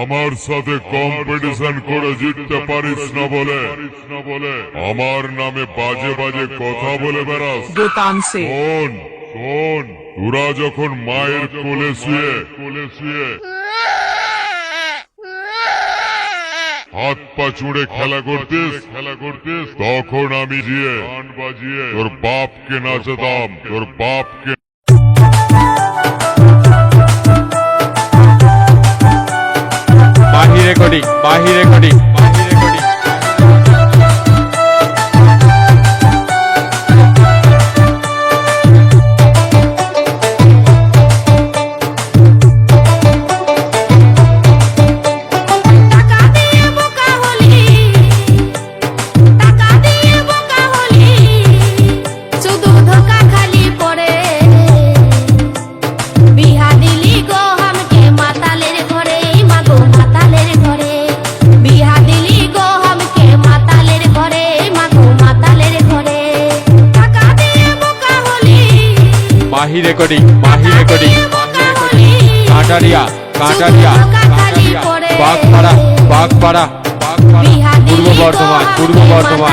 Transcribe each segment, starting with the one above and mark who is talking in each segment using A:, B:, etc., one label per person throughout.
A: আমার সাথে কম্পিটিশন করে জিততে পারিস না বলে। আমার নামে বাজে বাজে কথা বলে বেড়াস। শোন শোন। তোরা যখন মায়ের কোলে শুয়ে কোলে শুয়ে হাত পা চুড়ে খেলা করতিস খেলা করতিস। তখন আমি গিয়ে বাজিয়ে তোর বাপকে নাচতাম তোর বাপকে
B: রেকর্ডিং বাহি রেকর্ডিং
C: বাহি
B: মাহি রেকর্ডিং মাহি রেকর্ডিং কাটারিয়া কাটারিয়া বাগপাড়া বাগপাড়া পূর্ব বর্ধমান পূর্ব বর্ধমান।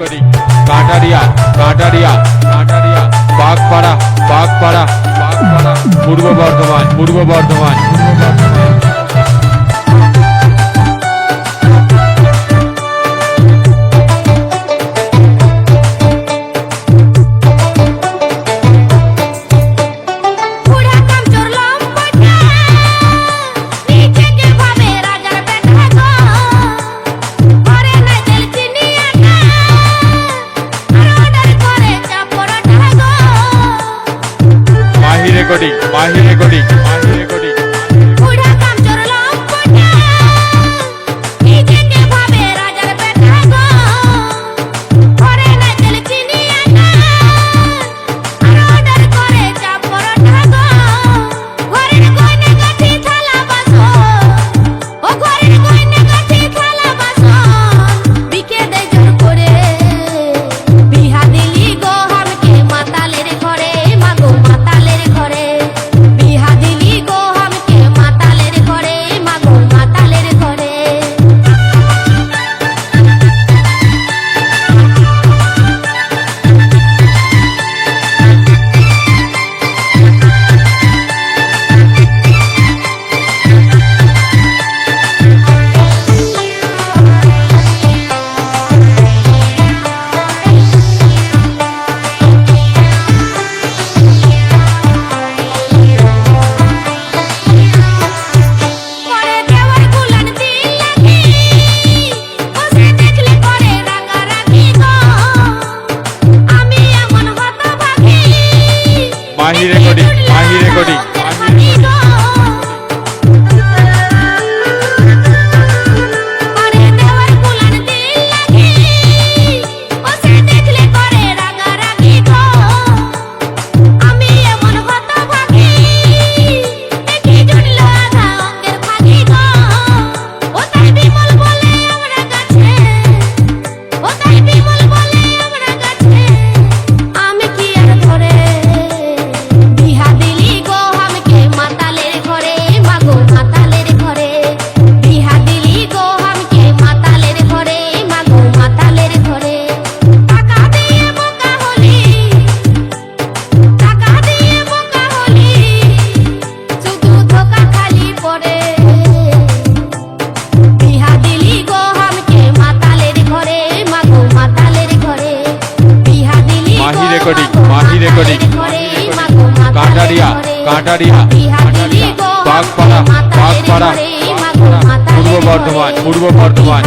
B: করি। কাটারিয়া কাটারিয়া কাটারিয়া বাগপাড়া বাগপাড়া বাগপাড়া পূর্ব বর্ধমান পূর্ব বর্ধমান। পূর্ব
C: Marre Legolite. Marre...
B: Kataria Bagpara Bagpara Purba Bardhaman পূর্ব বর্ধমান।